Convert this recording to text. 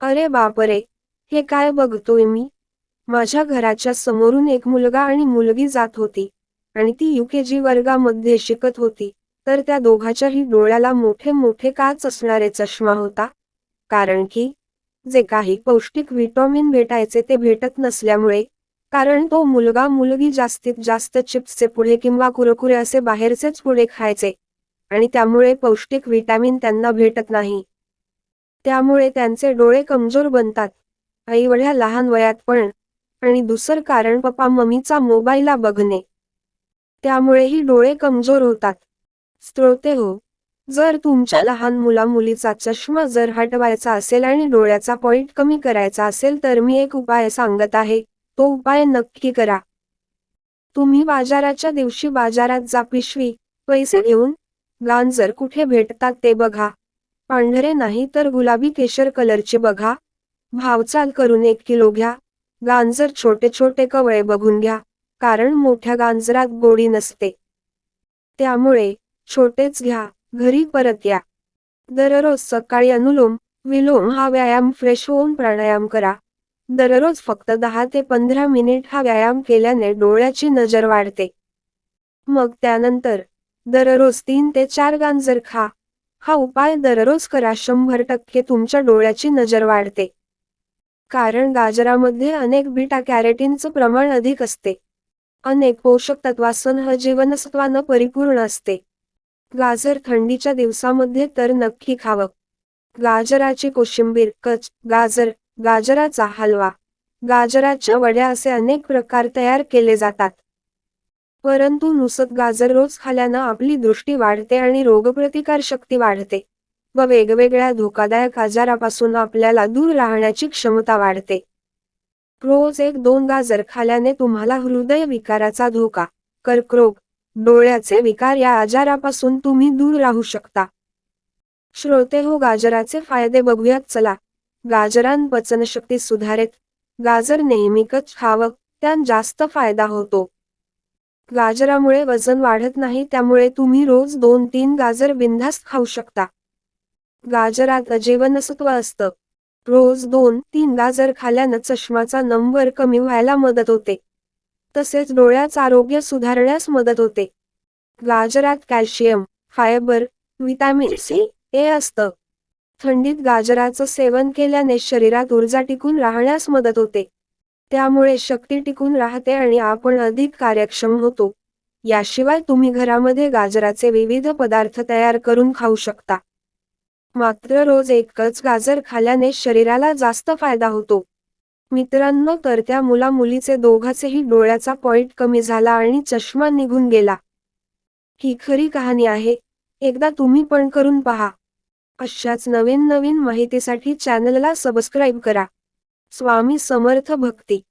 अरे बापरे हे काय बघतोय मी? माझ्या घराच्या समोरून एक मुलगा आणि मुलगी जात होती आणि ती युकेजी वर्गामध्ये शिकत होती. तर त्या दोघाच्याही डोळ्याला मोठे मोठे काच असणारे चष्मा होता. कारण की जे काही पौष्टिक व्हिटॉमिन भेटायचे ते भेटत नसल्यामुळे कारण तो मुलगा मुलगी जास्तीत जास्त चिप्सचे पुढे किंवा कुरकुरे असे बाहेरचेच पुढे खायचे आणि त्यामुळे पौष्टिक व्हिटॅमिन त्यांना भेटत नाही. त्यामुळे त्यांचे डोळे कमजोर बनतात. एवढ्या लहान वयात पण आणि दुसरं कारण पप्पा मम्मीचा मोबाईलला बघणे. त्यामुळेही डोळे कमजोर होतात. स्त्रोते हो जर तुमच्या लहान मुला मुलीचा चष्मा जर हटवायचा असेल आणि डोळ्याचा पॉईंट कमी करायचा असेल तर मी एक उपाय सांगत आहे तो उपाय नक्की करा. तुम्ही बाजाराच्या दिवशी बाजारात जा पिशवी पैसे घेऊन. गांजर कुठे भेटतात ते बघा. पांढरे नाही तर गुलाबी केशर कलरचे बघा. भावचाल करून एक किलो घ्या. गांजर छोटे छोटे कवळे बघून घ्या. कारण मोठ्या गांजरात गोडी नसते. त्यामुळे छोटेच घ्या. घरी परत या. दररोज सकाळी अनुलोम विलोम हा व्यायाम फ्रेश होऊन प्राणायाम करा. दररोज फक्त दहा ते पंधरा मिनिट हा व्यायाम केल्याने डोळ्याची नजर वाढते. मग त्यानंतर दररोज तीन ते चार गांजर खा. हा उपाय दररोज करा. शंभर टक्के तुमच्या डोळ्याची नजर वाढते. कारण गाजरामध्ये अनेक बीटा कॅरेटीनचं प्रमाण अधिक असते. अनेक पोषक तत्वासह जीवनसत्वानं परिपूर्ण असते. गाजर थंडीच्या दिवसामध्ये तर नक्की खावं. गाजराची कोशिंबीर कच गाजर गाजराचा हलवा गाजराच्या वड्या असे अनेक प्रकार तयार केले जातात. परंतु नुसत गाजर रोज खाल्यानं आपली दृष्टी वाढते आणि रोगप्रतिकार शक्ती वाढते व वेगवेगळ्या धोकादायक आजारापासून आपल्याला दूर राहण्याची क्षमता वाढते. रोज एक दोन गाजर खाल्याने तुम्हाला हृदय विकाराचा धोका कर्करोग डोळ्याचे विकार या आजारापासून तुम्ही दूर राहू शकता. श्रोते हो गाजराचे फायदे बघूयात चला. गाजरान पचनशक्ती सुधारेत. गाजर नेहमीकच खावं त्यान जास्त फायदा होतो. गाजरामुळे वजन वाढत नाही त्यामुळे तुम्ही रोज दोन तीन गाजर बिंधास्त खाऊ शकता. गाजरात अजीवनसत्व असतं. रोज दोन तीन गाजर खाल्यानं चष्माचा नंबर कमी व्हायला मदत होते. तसेच डोळ्याचं आरोग्य सुधारण्यास मदत होते. गाजरात calcium fibre vitamin C A असतं. थंडीत गाजराचं सेवन केल्याने शरीरात ऊर्जा टिकून राहण्यास मदत होते. त्यामुळे शक्ती टिकून राहते आणि आपण अधिक कार्यक्षम होतो. याशिवाय तुम्ही घरामध्ये गाजराचे विविध पदार्थ तयार करून खाऊ शकता. मात्र रोज एकच गाजर खाल्याने शरीराला जास्त फायदा होतो. मित्रांनो तर त्या मुला मुलीचे दोघांचेही डोळ्याचा पॉईंट कमी झाला आणि चष्मा निघून गेला. ही खरी कहाणी आहे. एकदा तुम्ही पण करून पहा. अशाच नवीन नवीन माहितीसाठी चॅनलला सबस्क्राईब करा. स्वामी समर्थ भक्ती.